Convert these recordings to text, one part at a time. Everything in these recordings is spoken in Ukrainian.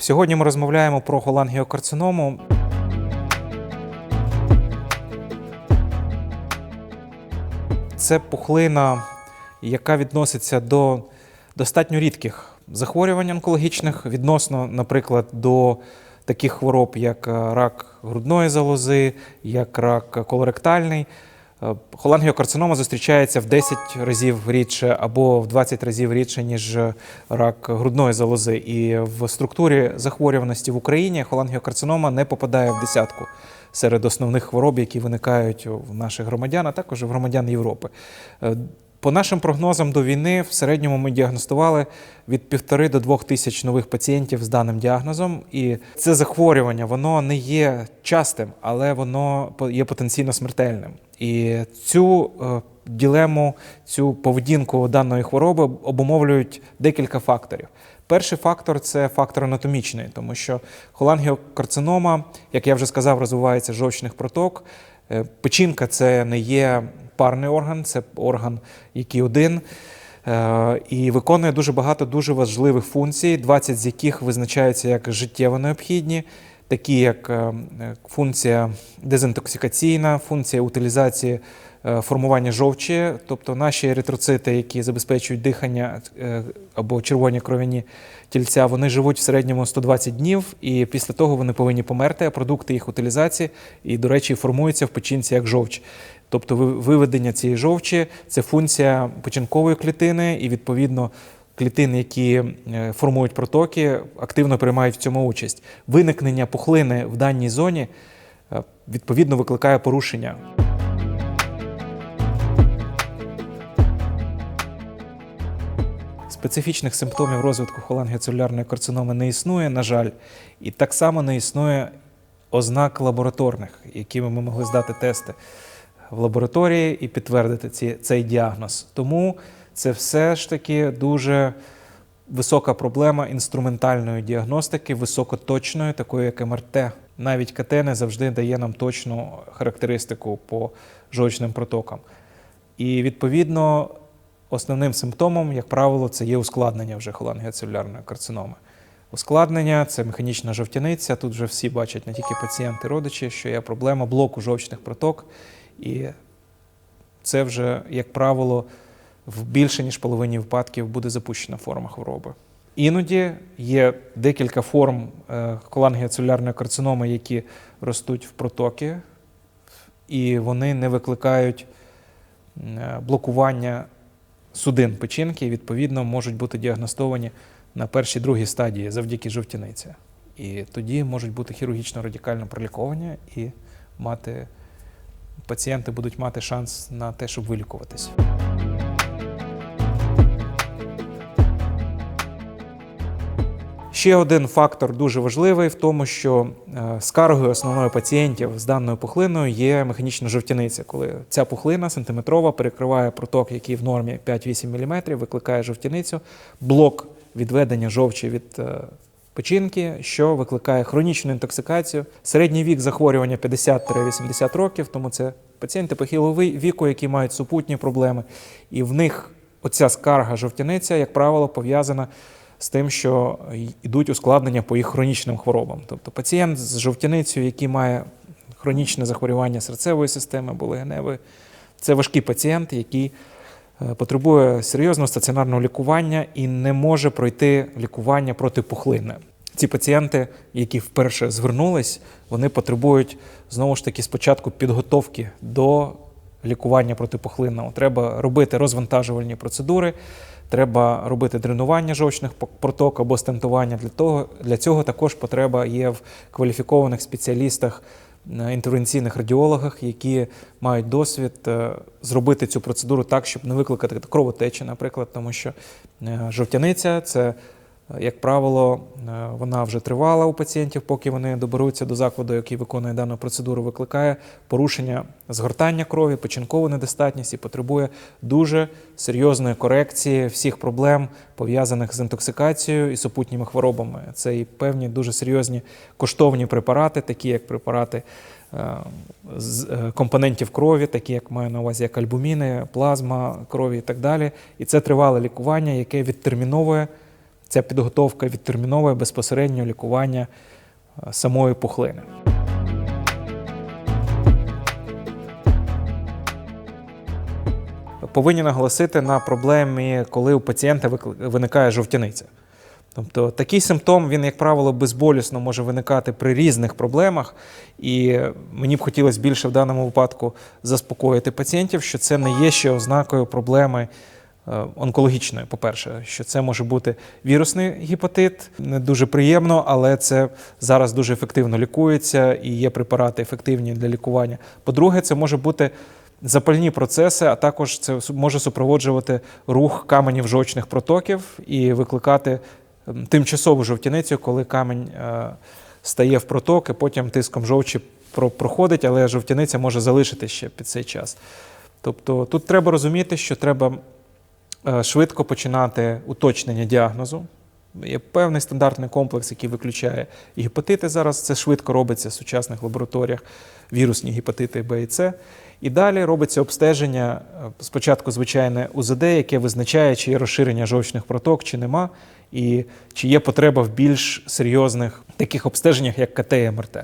Сьогодні ми розмовляємо про холангіокарциному. Це пухлина, яка відноситься до достатньо рідких захворювань онкологічних відносно, наприклад, до таких хвороб, як е, рак грудної залози, як рак колоректальний. Е, Холангіокарцинома зустрічається в 10 разів рідше або в 20 разів рідше, ніж рак грудної залози. І в структурі захворюваності в Україні холангіокарцинома не попадає в десятку серед основних хвороб, які виникають у наших громадян, а також в громадян Європи. По нашим прогнозам до війни в середньому ми діагностували від півтори до двох тисяч нових пацієнтів з даним діагнозом. І це захворювання воно не є частим, але воно є потенційно смертельним. І цю е, ділему, цю поведінку даної хвороби обумовлюють декілька факторів. Перший фактор це фактор анатомічний, тому що холангіокарцинома, як я вже сказав, розвивається жовчних проток. Е, Печінка це не є парний орган, це орган, який один. е, І виконує дуже багато дуже важливих функцій, 20 з яких визначаються як життєво необхідні, такі як е, функція дезінтоксикаційна, функція утилізації формування жовчі, тобто наші еритроцити, які забезпечують дихання е, або червоні кров'яні тільця, вони живуть в середньому 120 днів, і після того вони повинні померти, а продукти їх утилізації, і, до речі, формуються в печінці як жовч. Тобто ви- виведення цієї жовчі це функція печінкової клітини, і відповідно клітини, які е, формують протоки, активно приймають в цьому участь. Виникнення пухлини в даній зоні е, відповідно викликає порушення. Специфічних симптомів розвитку холангіоцелюлярної карциноми не існує, на жаль, і так само не існує ознак лабораторних, якими ми могли здати тести в лабораторії і підтвердити ці, цей діагноз. Тому це все ж таки дуже висока проблема інструментальної діагностики, високоточної, такої як МРТ. Навіть КТ не завжди дає нам точну характеристику по жовчним протокам. І відповідно основним симптомом, як правило, це є ускладнення вже холангіоцелюлярної карциноми. Ускладнення це механічна жовтяниця. Тут вже всі бачать не тільки пацієнти, родичі, що є проблема блоку жовчних проток. І це вже, як правило, в більше ніж половині випадків буде запущена форма хвороби. Іноді є декілька форм е, холангіоцелюлярної карциноми, які ростуть в протоки, і вони не викликають е, блокування судин печінки, відповідно можуть бути діагностовані на першій другій стадії завдяки жовтяниці. І тоді можуть бути хірургічно радикально проліковані і мати пацієнти будуть мати шанс на те, щоб вилікуватися. Ще один фактор дуже важливий в тому, що е, скаргою основною пацієнтів з даною пухлиною є механічна жовтяниця, коли ця пухлина сантиметрова перекриває проток, який в нормі 5-8 мм, викликає жовтяницю, блок відведення жовчі від е, печінки, що викликає хронічну інтоксикацію. Середній вік захворювання 50-80 років, тому це пацієнти похилого віку, які мають супутні проблеми, і в них оця скарга жовтяниця, як правило, пов'язана з тим, що йдуть ускладнення по їх хронічним хворобам. Тобто пацієнт з жовтяницею, який має хронічне захворювання серцевої системи або легеневої, це важкий пацієнт, який е, потребує серйозного стаціонарного лікування і не може пройти лікування проти пухлини. Ці пацієнти, які вперше звернулись, вони потребують знову ж таки спочатку підготовки до лікування протипухлинного. Треба робити розвантажувальні процедури, треба робити дренування жовчних проток або стентування. Для, того, для цього також потреба є в кваліфікованих спеціалістах, е, інтервенційних радіологах, які мають досвід е, зробити цю процедуру так, щоб не викликати кровотечі, наприклад, тому що е, жовтяниця це як правило, е, вона вже тривала у пацієнтів, поки вони доберуться до закладу, який виконує дану процедуру, викликає порушення згортання крові, печінкову недостатність і потребує дуже серйозної корекції всіх проблем, пов'язаних з інтоксикацією і супутніми хворобами. Це і певні дуже серйозні коштовні препарати, такі як препарати е, з е, компонентів крові, такі як маю на увазі як альбуміни, плазма крові і так далі. І це тривале лікування, яке відтерміновує ця підготовка відтерміновує безпосередньо лікування е, самої пухлини. Повинні наголосити на проблемі, коли у пацієнта виникає жовтяниця. Тобто такий симптом, він, як правило, безболісно може виникати при різних проблемах, і мені б хотілося більше в даному випадку заспокоїти пацієнтів, що це не є ще ознакою проблеми е, онкологічної. По-перше, що це може бути вірусний гепатит, не дуже приємно, але це зараз дуже ефективно лікується і є препарати ефективні для лікування. По-друге, це може бути запальні процеси, а також це може супроводжувати рух каменів жовчних протоків і викликати тимчасову жовтяницю, коли камінь е, стає в проток, і потім тиском жовчі проходить, але жовтяниця може залишити ще під цей час. Тобто тут треба розуміти, що треба швидко починати уточнення діагнозу. Є певний стандартний комплекс, який виключає і гепатити зараз. Це швидко робиться в сучасних лабораторіях, вірусні гепатити Б і С. І далі робиться обстеження, е, спочатку звичайне УЗД, яке визначає, чи є розширення жовчних проток, чи нема, і чи є потреба в більш серйозних таких обстеженнях, як КТ і МРТ.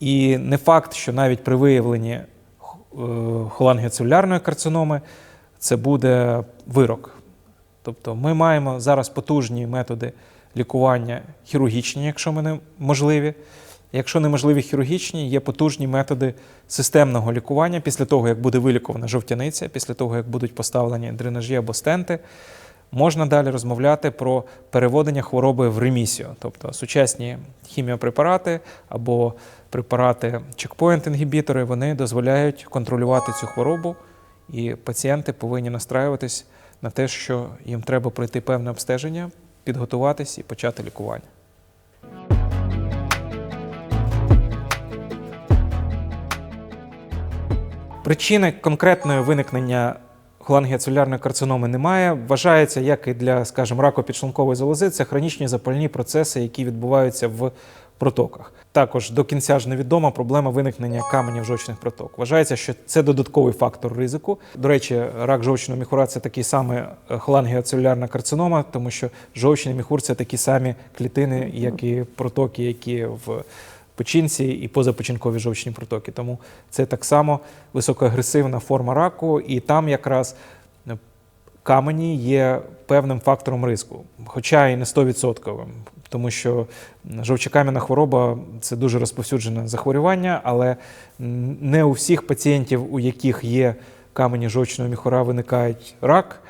І не факт, що навіть при виявленні е, холангіоцелюлярної карциноми це буде вирок. Тобто ми маємо зараз потужні методи лікування хірургічні, якщо вони можливі. Якщо неможливі хірургічні, є потужні методи системного лікування після того, як буде вилікована жовтяниця, після того, як будуть поставлені дренажі або стенти, можна далі розмовляти про переводення хвороби в ремісію, тобто сучасні хіміопрепарати або препарати чекпоінт-інгібітори, вони дозволяють контролювати цю хворобу, і пацієнти повинні настраюватись на те, що їм треба пройти певне обстеження, підготуватись і почати лікування. Причини конкретної виникнення холангіоцелюлярної карциноми немає. Вважається, як і для, скажімо, раку підшлункової залози, це хронічні запальні процеси, які відбуваються в протоках. Також до кінця ж невідома проблема виникнення каменів жовчних проток. Вважається, що це додатковий фактор ризику. До речі, рак жовчного міхура це такий самий е, холангіоцелюлярна карцинома, тому що жовчний міхур це такі самі клітини, як і протоки, які в печінці і позапечінкові жовчні протоки. Тому це так само високоагресивна форма раку, і там якраз е, камені є певним фактором ризику, хоча і не 100%, тому що жовчокам'яна хвороба це дуже розповсюджене захворювання, але не у всіх пацієнтів, у яких є камені жовчного міхура, виникають рак,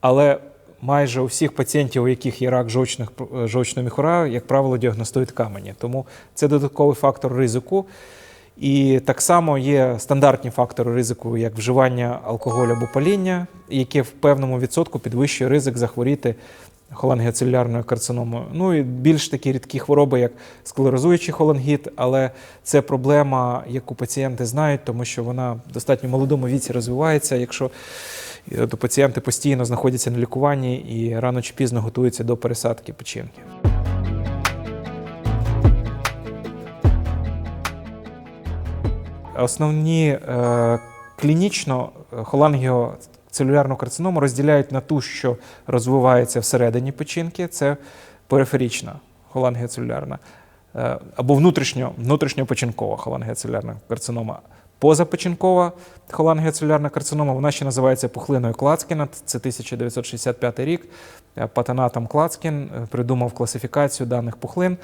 але майже у всіх пацієнтів, у яких є рак жовчних, е, жовчного міхура, як правило, діагностують камені. Тому це додатковий фактор ризику. І так само є стандартні фактори ризику, як вживання алкоголю або паління, яке в певному відсотку підвищує ризик захворіти холангіоцелюлярною карциномою. Ну і більш такі рідкі хвороби, як склерозуючий холангіт, але це проблема, яку пацієнти знають, тому що вона в достатньо молодому віці розвивається. Якщо е, то пацієнти постійно знаходяться на лікуванні і рано чи пізно готуються до пересадки печінки. Основні е, клінічно е, холангіоцелюлярну карциному розділяють на ту, що розвивається всередині печінки, це периферічна холангіоцелюлярна, е, або внутрішньо, внутрішньопечінкова холангіоцелюлярна карцинома. Позапечінкова холангіоцелюлярна карцинома, вона ще називається пухлиною Клацкіна, це 1965 рік. Е, Патанатом Клацкін е, придумав класифікацію даних пухлин.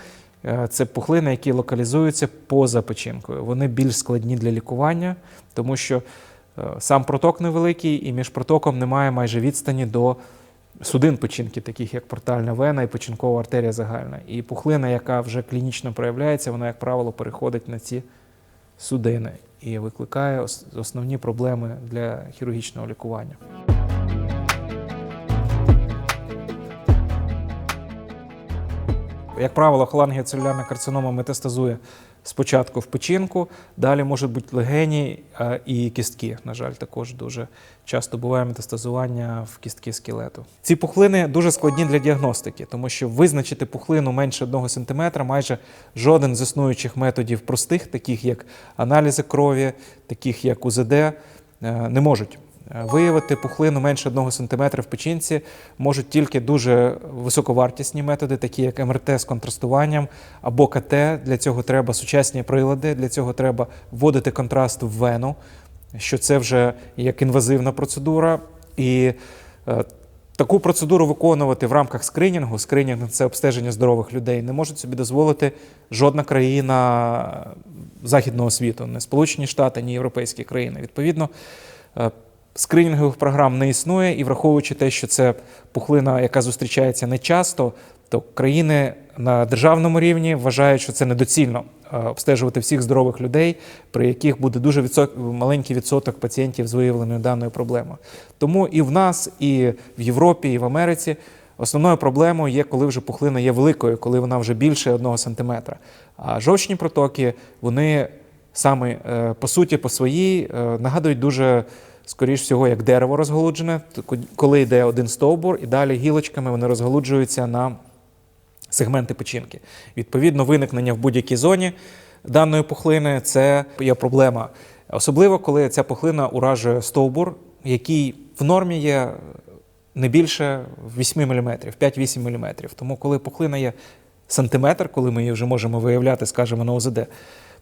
Це пухлини, які локалізуються поза печінкою. Вони більш складні для лікування, тому що сам проток невеликий, і між протоком немає майже відстані до судин печінки, таких як портальна вена і печінкова артерія загальна. І пухлина, яка вже клінічно проявляється, вона, як правило, переходить на ці судини і викликає основні проблеми для хірургічного лікування. Як правило, холангіоцелюлярна карцинома метастазує спочатку в печінку, далі можуть бути легені і кістки. На жаль, також дуже часто буває метастазування в кістки скелету. Ці пухлини дуже складні для діагностики, тому що визначити пухлину менше 1 см майже жоден з існуючих методів простих, таких як аналізи крові, таких як УЗД, е, не можуть. Е, Виявити пухлину менше 1 см в печінці можуть тільки дуже високовартісні методи, такі як МРТ з контрастуванням або КТ. Для цього треба сучасні прилади, для цього треба вводити контраст в вену, що це вже як інвазивна процедура. І е, таку процедуру виконувати в рамках скринінгу. Скринінг це обстеження здорових людей. Не може собі дозволити жодна країна західного світу, не Сполучені Штати, ні європейські країни. Відповідно, е, скринінгових програм не існує, і враховуючи те, що це пухлина, яка зустрічається не часто, то країни на державному рівні вважають, що це недоцільно е, обстежувати всіх здорових людей, при яких буде дуже відсот... маленький відсоток пацієнтів з виявленою даною проблемою. Тому і в нас, і в Європі, і в Америці основною проблемою є, коли вже пухлина є великою, коли вона вже більше одного сантиметра. А жовчні протоки, вони саме по суті, по своїй е, нагадують дуже. Скоріш всього, як дерево розголуджене, коли йде один стовбур, і далі гілочками вони розголуджуються на сегменти печінки. Відповідно, виникнення в будь-якій зоні даної пухлини це є проблема. Особливо, коли ця пухлина уражує стовбур, який в нормі є не більше 8 мм, 5-8 мм. Тому, коли пухлина є сантиметр, коли ми її вже можемо виявляти, скажімо, на ОЗД,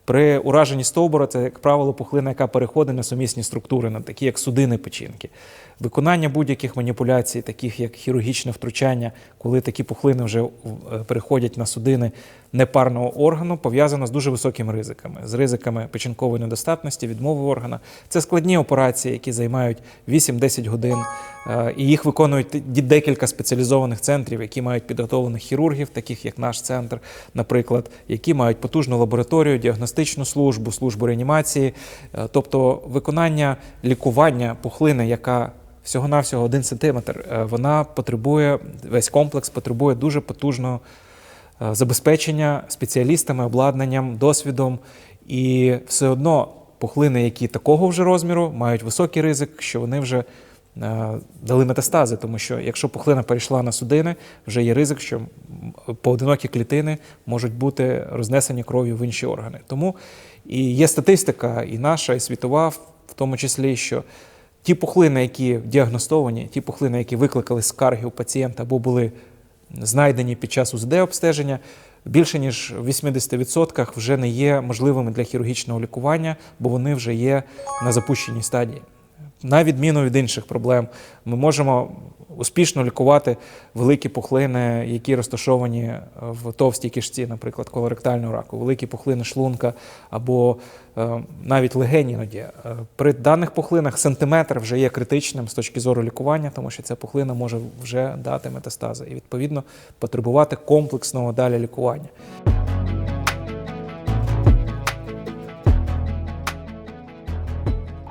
при ураженні стовбура це, як правило, пухлина, яка переходить на сумісні структури, на такі як судини печінки. Виконання будь-яких маніпуляцій, таких як хірургічне втручання, коли такі пухлини вже переходять на судини непарного органу, пов'язано з дуже високими ризиками, з ризиками печінкової недостатності, відмови органа. Це складні операції, які займають 8-10 годин, і їх виконують декілька спеціалізованих центрів, які мають підготовлених хірургів, таких як наш центр, наприклад, які мають потужну лабораторію, діагностичну службу, службу реанімації, тобто виконання лікування пухлини, яка всього-навсього один сантиметр, вона потребує, весь комплекс потребує дуже потужного забезпечення спеціалістами, обладнанням, досвідом. І все одно пухлини, які такого вже розміру, мають високий ризик, що вони вже дали метастази, тому що якщо пухлина перейшла на судини, вже є ризик, що поодинокі клітини можуть бути рознесені кров'ю в інші органи. Тому і є статистика, і наша, і світова, в тому числі, що ті пухлини, які діагностовані, ті пухлини, які викликали скарги у пацієнта або були знайдені під час УЗД обстеження, більше ніж в 80% вже не є можливими для хірургічного лікування, бо вони вже є на запущеній стадії. На відміну від інших проблем, ми можемо успішно лікувати великі пухлини, які розташовані в товстій кишці, наприклад, колоректального раку, великі пухлини шлунка або е, навіть легені іноді. При даних пухлинах сантиметр вже є критичним з точки зору лікування, тому що ця пухлина може вже дати метастази і відповідно потребувати комплексного далі лікування.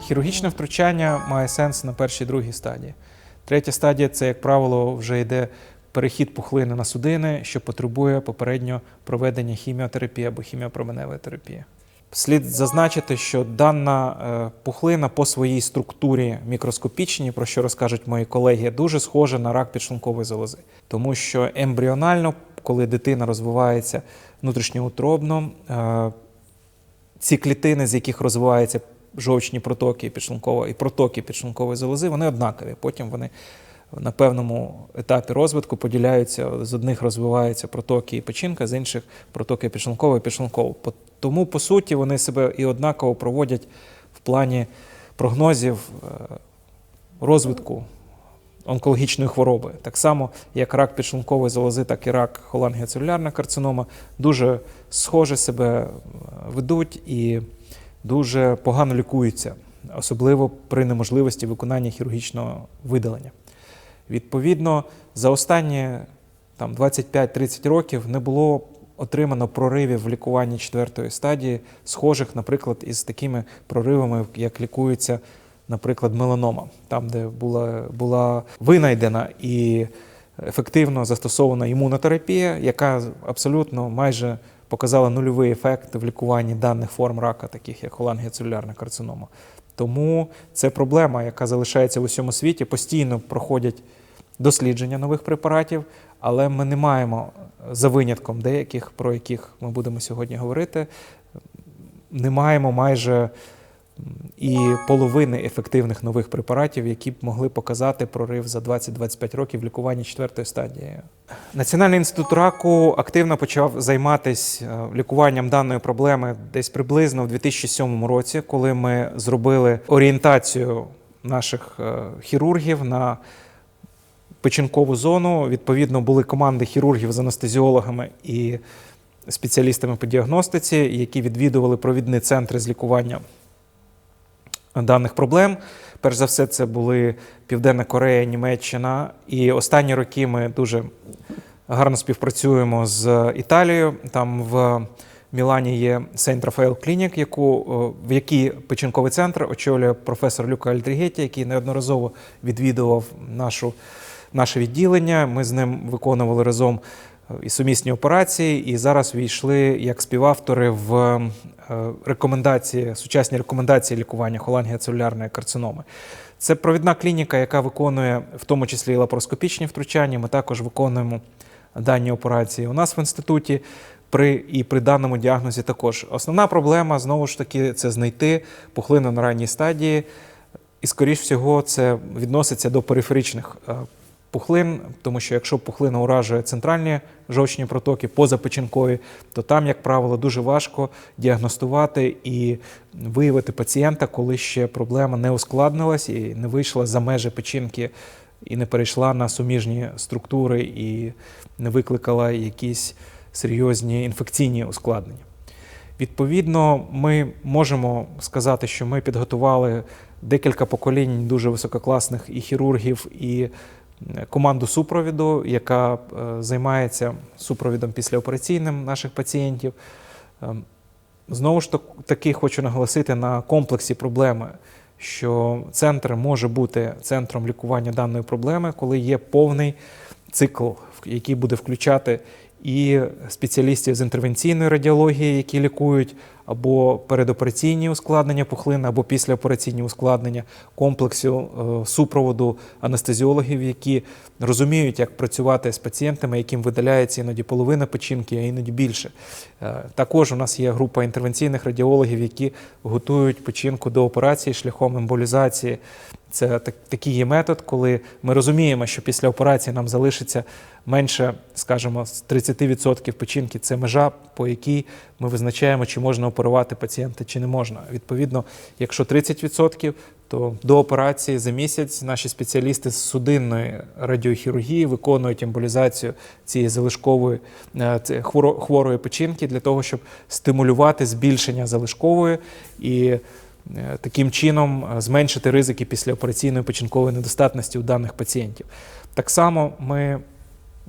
Хірургічне втручання має сенс на першій другій стадії. Третя стадія це, як правило, вже йде перехід пухлини на судини, що потребує попередньо проведення хіміотерапії або хіміопроменевої терапії. Слід зазначити, що дана е, пухлина по своїй структурі мікроскопічній, про що розкажуть мої колеги, дуже схожа на рак підшлункової залози, тому що ембріонально, коли дитина розвивається внутрішньоутробно, е, ці клітини, з яких розвивається жовчні протоки підшлункової і протоки підшлункової залози, вони однакові. Потім вони на певному етапі розвитку поділяються, з одних розвиваються протоки і печінка, з інших протоки підшлункової і підшлункової. Тому, по суті, вони себе і однаково проводять в плані прогнозів е, розвитку онкологічної хвороби. Так само, як рак підшлункової залози, так і рак холангіоцелюлярна карцинома дуже схоже себе ведуть і дуже погано лікуються, особливо при неможливості виконання хірургічного видалення. Відповідно, за останні 25-30 років не було отримано проривів в лікуванні четвертої стадії, схожих, наприклад, із такими проривами, як лікується, наприклад, меланома, там, де була, була винайдена і ефективно застосована імунотерапія, яка абсолютно майже показала нульовий ефект в лікуванні даних форм рака, таких як холангіоцелюлярна карцинома. Тому це проблема, яка залишається в усьому світі. Постійно проходять дослідження нових препаратів, але ми не маємо за винятком деяких, про яких ми будемо сьогодні говорити, не маємо майже і половини ефективних нових препаратів, які б могли показати прорив за 20-25 років в лікуванні четвертої стадії. Національний інститут раку активно почав займатися е, лікуванням даної проблеми десь приблизно в 2007 році, коли ми зробили орієнтацію наших е, хірургів на печінкову зону. Відповідно, були команди хірургів з анестезіологами і спеціалістами по діагностиці, які відвідували провідні центри з лікування даних проблем. Перш за все, це були Південна Корея, Німеччина. І останні роки ми дуже гарно співпрацюємо з Італією. Там в Мілані є Сейнт Рафаел Клінік, яку, в якій печінковий центр очолює професор Люка Альдрігеті, який неодноразово відвідував нашу, наше відділення. Ми з ним виконували разом і сумісні операції, і зараз війшли як співавтори в е, рекомендації, сучасні рекомендації лікування холангіоцелюлярної карциноми. Це провідна клініка, яка виконує в тому числі і лапароскопічні втручання. Ми також виконуємо дані операції. У нас в інституті при і при даному діагнозі також основна проблема знову ж таки це знайти пухлину на ранній стадії, і скоріш всього це відноситься до периферичних е, пухлин, тому що якщо пухлина уражує центральні жовчні протоки позапечінкові, то там, як правило, дуже важко діагностувати і виявити пацієнта, коли ще проблема не ускладнилась і не вийшла за межі печінки і не перейшла на суміжні структури і не викликала якісь серйозні інфекційні ускладнення. Відповідно, ми можемо сказати, що ми підготували декілька поколінь дуже висококласних і хірургів, і команду супровіду, яка е, займається супровідом післяопераційним наших пацієнтів. Ем, Знову ж таки хочу наголосити на комплексі проблеми, що центр може бути центром лікування даної проблеми, коли є повний цикл, який буде включати і спеціалістів з інтервенційної радіології, які лікують або передопераційні ускладнення пухлин, або післяопераційні ускладнення комплексу е, супроводу анестезіологів, які розуміють, як працювати з пацієнтами, яким видаляється іноді половина печінки, а іноді більше. Е, Також у нас є група інтервенційних радіологів, які готують печінку до операції шляхом емболізації. Це так, такий є метод, коли ми розуміємо, що після операції нам залишиться менше, скажімо, з 30% печінки. Це межа, по якій ми визначаємо, чи можна оперувати пацієнта, чи не можна. Відповідно, якщо 30%, то до операції за місяць наші спеціалісти з судинної радіохірургії виконують емболізацію цієї залишкової е, хворої печінки для того, щоб стимулювати збільшення залишкової і е, таким чином е, зменшити ризики післяопераційної печінкової недостатності у даних пацієнтів. Так само ми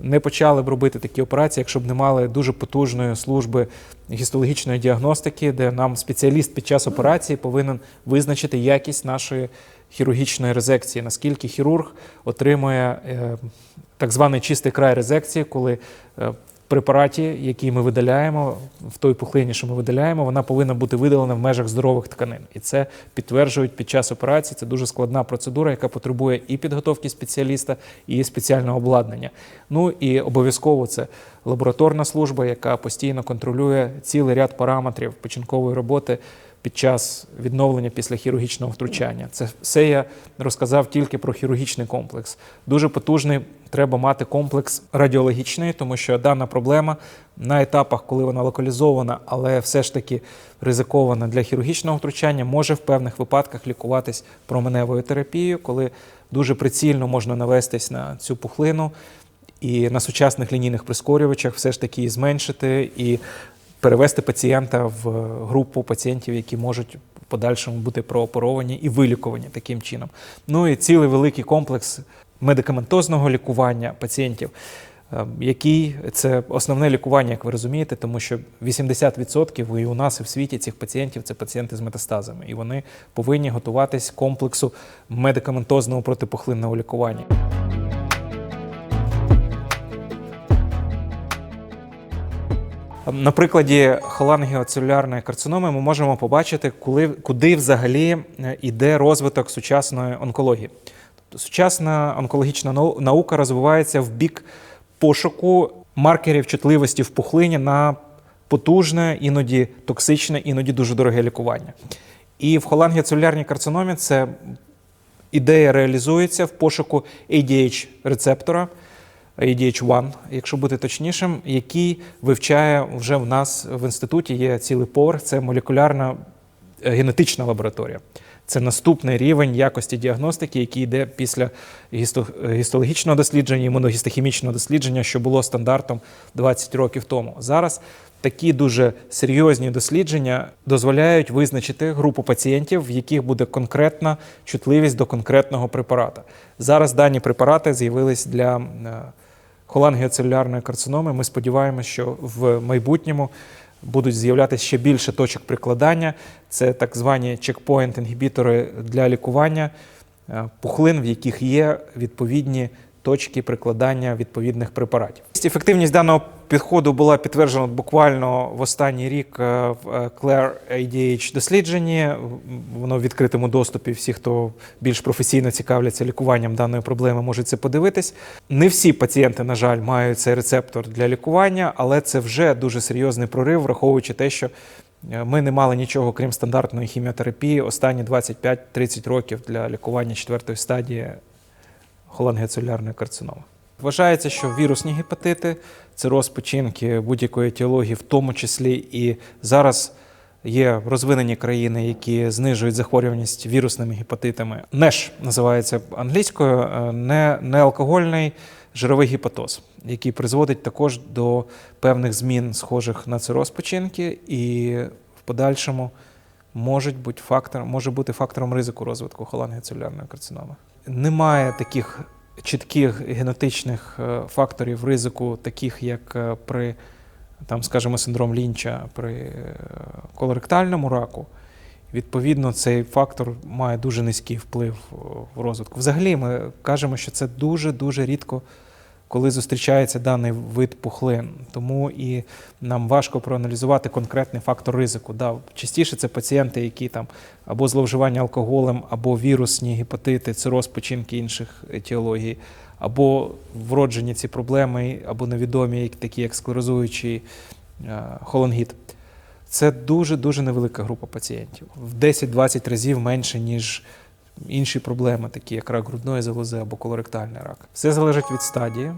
не почали б робити такі операції, якщо б не мали дуже потужної служби гістологічної діагностики, де нам спеціаліст під час операції повинен визначити якість нашої хірургічної резекції, наскільки хірург отримує е, так званий чистий край резекції, коли е, препараті, який ми видаляємо, в той пухлині, що ми видаляємо, вона повинна бути видалена в межах здорових тканин. І це підтверджують під час операції. Це дуже складна процедура, яка потребує і підготовки спеціаліста, і спеціального обладнання. Ну і обов'язково це лабораторна служба, яка постійно контролює цілий ряд параметрів печінкової роботи під час відновлення після хірургічного втручання. Це все я розказав тільки про хірургічний комплекс. Дуже потужний треба мати комплекс радіологічний, тому що дана проблема на етапах, коли вона локалізована, але все ж таки ризикована для хірургічного втручання, може в певних випадках лікуватись променевою терапією, коли дуже прицільно можна навестись на цю пухлину і на сучасних лінійних прискорювачах все ж таки її зменшити і перевести пацієнта в групу пацієнтів, які можуть в подальшому бути прооперовані і вилікувані таким чином. Ну і цілий великий комплекс медикаментозного лікування пацієнтів. е, Який це основне лікування, як ви розумієте, тому що 80% і у нас і в світі цих пацієнтів це пацієнти з метастазами, і вони повинні готуватись комплексу медикаментозного протипухлинного лікування. На прикладі холангіоцелюлярної карциноми ми можемо побачити, коли, куди взагалі е, йде розвиток сучасної онкології. Тобто сучасна онкологічна наука розвивається в бік пошуку маркерів чутливості в пухлині на потужне, іноді токсичне, іноді дуже дороге лікування. І в холангіоцелюлярній карциномі це ідея реалізується в пошуку ADH-рецептора, ADH1, якщо бути точнішим, який вивчає вже в нас в інституті є цілий поверх, це молекулярна генетична лабораторія. Це наступний рівень якості діагностики, який йде після гістологічного дослідження, імуногістохімічного дослідження, що було стандартом 20 років тому. Зараз такі дуже серйозні дослідження дозволяють визначити групу пацієнтів, в яких буде конкретна чутливість до конкретного препарата. Зараз дані препарати з'явились для е, холангіоцелюлярної карциноми. Ми сподіваємося, що в майбутньому будуть з'являтися ще більше точок прикладання. Це так звані чекпоінт-інгібітори для лікування е, пухлин, в яких є відповідні точки прикладання відповідних препаратів. Ефективність даного підходу була підтверджена буквально в останній рік е, в е, Claire ADH дослідженні. Воно в відкритому доступі. Всі, хто більш професійно цікавляться лікуванням даної проблеми, можуть це подивитись. Не всі пацієнти, на жаль, мають цей рецептор для лікування, але це вже дуже серйозний прорив, враховуючи те, що е, ми не мали нічого крім стандартної хіміотерапії останні 25-30 років для лікування четвертої стадії холангіоцелюлярної карциноми. Вважається, що вірусні гепатити, цироз печінки будь-якої етіології, в тому числі і зараз є розвинені країни, які знижують захворюваність вірусними гепатитами. НЕШ називається англійською, е, не, неалкогольний жировий гепатоз, який призводить також до певних змін, схожих на цироз печінки, і в подальшому можуть бути фактором, може бути фактором ризику розвитку холангіоцелюлярної карциноми. Немає таких чітких генетичних е, факторів ризику, таких як е, при, там, скажімо, синдром Лінча при е, колоректальному раку. Відповідно, цей фактор має дуже низький вплив в розвитку. Взагалі, ми кажемо, що це дуже-дуже рідко, коли зустрічається даний вид пухлин. Тому і нам важко проаналізувати конкретний фактор ризику. Да, частіше це пацієнти, які там або зловживання алкоголем, або вірусні гепатити, цироз печінки інших етіологій, або вроджені ці проблеми, або невідомі, такі як склерозуючий е, холонгіт. Це дуже-дуже невелика група пацієнтів. В 10-20 разів менше, ніж інші проблеми, такі як рак грудної залози або колоректальний рак. Все залежить від стадії.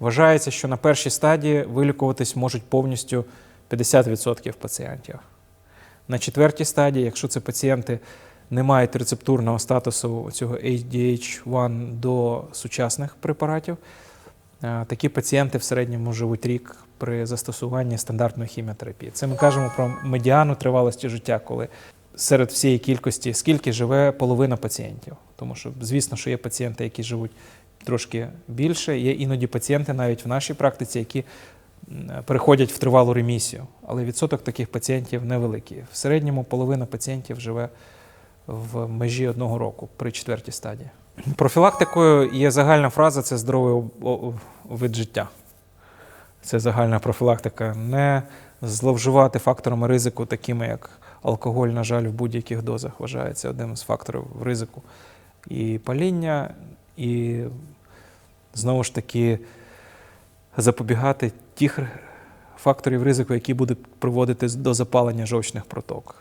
Вважається, що на першій стадії вилікуватись можуть повністю 50% пацієнтів. На четвертій стадії, якщо це пацієнти не мають рецептурного статусу цього ADH1 до сучасних препаратів, е, такі пацієнти в середньому живуть рік при застосуванні стандартної хіміотерапії. Це ми кажемо про медіану тривалості життя, коли серед всієї кількості скільки живе половина пацієнтів. Тому що, звісно, що є пацієнти, які живуть трошки більше. Є іноді пацієнти навіть в нашій практиці, які переходять в тривалу ремісію. Але відсоток таких пацієнтів невеликий. В середньому половина пацієнтів живе в межі одного року при четвертій стадії. Профілактикою є загальна фраза це здоровий вид життя. Це загальна профілактика. Не зловживати факторами ризику, такими як алкоголь, на жаль, в будь-яких дозах вважається одним з факторів ризику і паління, і знову ж таки запобігати тих факторів ризику, які будуть приводити до запалення жовчних проток.